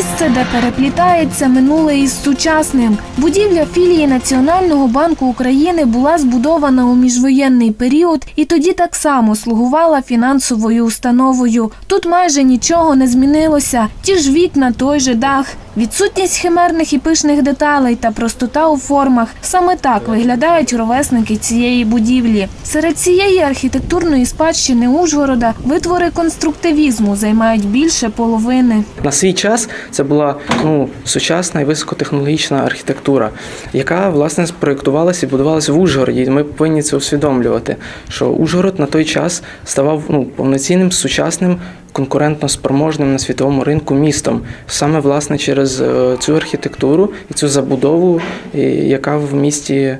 Місце, де переплітається минуле із сучасним. Будівля філії Національного банку України була збудована у міжвоєнний період і тоді так само слугувала фінансовою установою. Тут майже нічого не змінилося. Ті ж вікна, той же дах. Відсутність химерних і пишних деталей та простота у формах саме так виглядають ровесники цієї будівлі. Серед цієї архітектурної спадщини Ужгорода витвори конструктивізму займають більше половини. На свій час це була ну, сучасна і високотехнологічна архітектура, яка власне спроєктувалася і будувалася в Ужгороді. Ми повинні це усвідомлювати, що Ужгород на той час ставав ну, повноцінним сучасним. Конкурентно спроможним на світовому ринку містом. Саме власне через е, цю архітектуру і цю забудову, яка в місті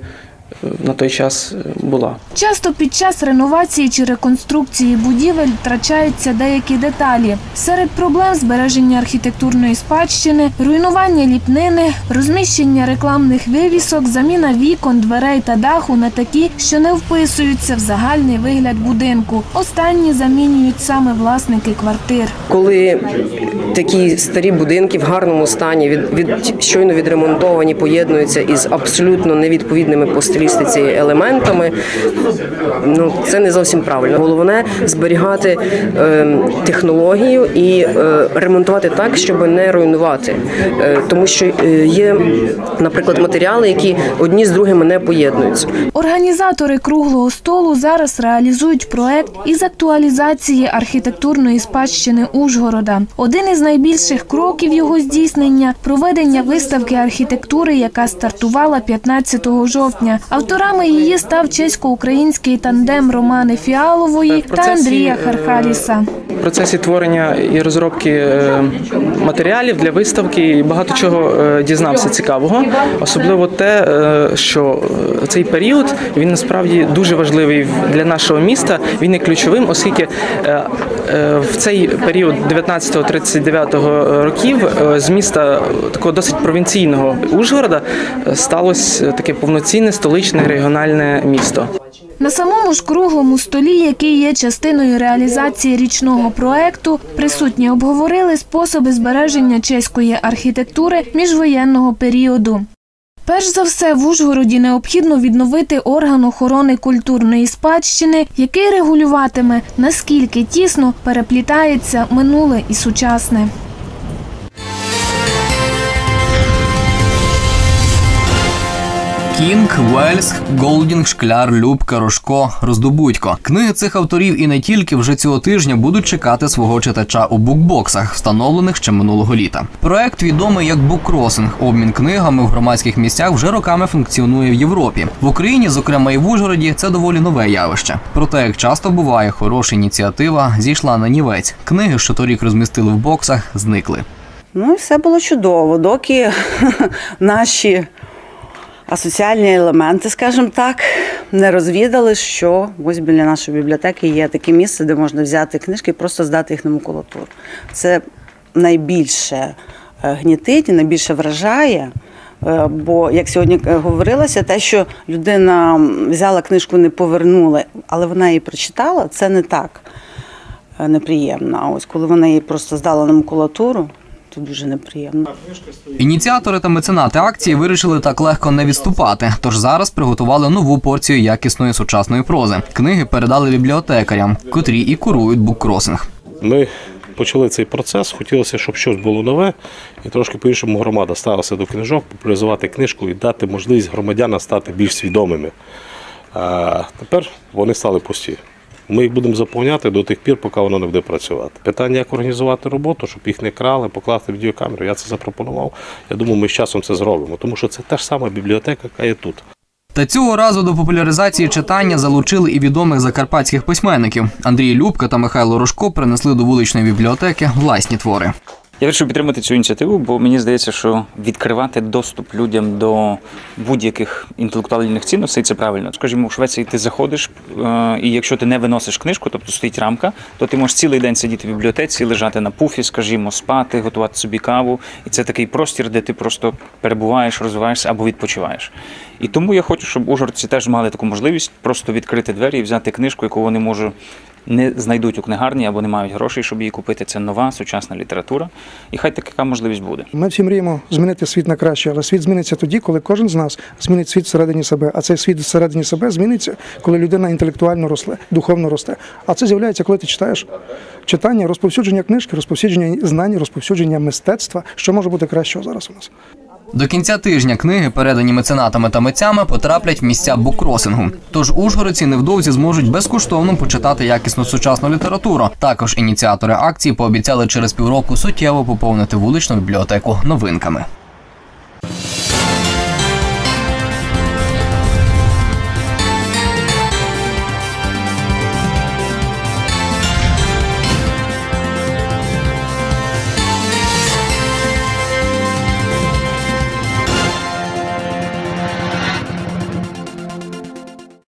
на той час е, була. Часто під час реновації чи реконструкції будівель втрачаються деякі деталі. Серед проблем збереження архітектурної спадщини, руйнування ліпнини, розміщення рекламних вивісок, заміна вікон, дверей та даху на такі, що не вписуються в загальний вигляд будинку. Останні замінюють саме власники квартир. коли такі старі будинки в гарному стані від, від щойно відремонтовані, поєднуються із абсолютно невідповідними по стилістиці елементами. Ну це не зовсім правильно. Головне зберігати е, технологію і е, ремонтувати так, щоб не руйнувати, е, тому що е, є, наприклад, матеріали, які одні з другими не поєднуються. Організатори круглого столу зараз реалізують проект із актуалізації архітектурної спадщини Ужгорода. Один із найбільших кроків його здійснення проведення виставки архітектури, яка стартувала 15 жовтня. Авторами її став чесько-український тандем Романи Фіалової та Андрія е, Хархаліса. В процесі творення і розробки е, матеріалів для виставки багато чого е, дізнався цікавого, особливо те, що цей період він насправді дуже важливий для нашого міста. Він є ключовим, оскільки в цей період 19-39 років з міста такого досить провінційного Ужгорода сталося таке повноцінне столичне регіональне місто. На самому ж круглому столі, який є частиною реалізації річного проекту, присутні обговорили способи збереження чеської архітектури міжвоєнного періоду. Перш за все, в Ужгороді необхідно відновити орган охорони культурної спадщини, який регулюватиме, наскільки тісно переплітається минуле і сучасне. Кінг, Вельс, Голдінг, Шкляр, Любка, Рожко, Роздобудько. Книги цих авторів і не тільки вже цього тижня будуть чекати свого читача у букбоксах, встановлених ще минулого літа. Проект відомий як буккросинг. Обмін книгами в громадських місцях вже роками функціонує в Європі. В Україні, зокрема і в Ужгороді, це доволі нове явище. Проте, як часто буває, хороша ініціатива зійшла на нівець. Книги, що торік розмістили в боксах, зникли. Ну все було чудово, доки наші асоціальні елементи, скажімо так, не розвідали, що ось біля нашої бібліотеки є таке місце, де можна взяти книжки і просто здати їх на макулатуру. Це найбільше е, гнітить найбільше вражає. е, Бо, як сьогодні е, говорилося, те, що людина взяла книжку, не повернула, але вона її прочитала, це не так неприємно. А ось коли вона її просто здала на макулатуру, то дуже неприємно. Ініціатори та меценати акції вирішили так легко не відступати. Тож зараз приготували нову порцію якісної сучасної прози. Книги передали бібліотекарям, котрі і курують буккросинг. Ми почали цей процес, хотілося, щоб щось було нове, і трошки по-іншому громада ставилася до книжок, популяризувати книжку і дати можливість громадянам стати більш свідомими. А тепер вони стали пусті. Ми їх будемо заповняти до тих пір, поки воно не буде працювати. Питання, як організувати роботу, щоб їх не крали, покласти відеокамеру. Я це запропонував. Я думаю, ми з часом це зробимо, тому що це та ж сама бібліотека, яка є тут. Та цього разу до популяризації читання залучили і відомих закарпатських письменників. Андрій Любка та Михайло Рожко принесли до вуличної бібліотеки власні твори. Я вирішив підтримати цю ініціативу, бо мені здається, що відкривати доступ людям до будь-яких інтелектуальних цінностей це правильно. Скажімо, у Швеції ти заходиш, е, і якщо ти не виносиш книжку, тобто стоїть рамка, то ти можеш цілий день сидіти в бібліотеці, лежати на пуфі, скажімо, спати, готувати собі каву. І це такий простір, де ти просто перебуваєш, розвиваєшся або відпочиваєш. І тому я хочу, щоб ужгородці теж мали таку можливість просто відкрити двері і взяти книжку, яку вони можуть не знайдуть у книгарні або не мають грошей, щоб її купити. Це нова сучасна література, і хай така можливість буде. Ми всі мріємо змінити світ на краще, але світ зміниться тоді, коли кожен з нас змінить світ всередині себе. А цей світ всередині себе зміниться, коли людина інтелектуально росте, духовно росте. А це з'являється, коли ти читаєш читання, розповсюдження книжки, розповсюдження знань, розповсюдження мистецтва. Що може бути кращого зараз у нас? До кінця тижня книги, передані меценатами та митцями, потраплять в місця буккросингу. Тож ужгородці невдовзі зможуть безкоштовно почитати якісну сучасну літературу. Також ініціатори акції пообіцяли через півроку суттєво поповнити вуличну бібліотеку новинками.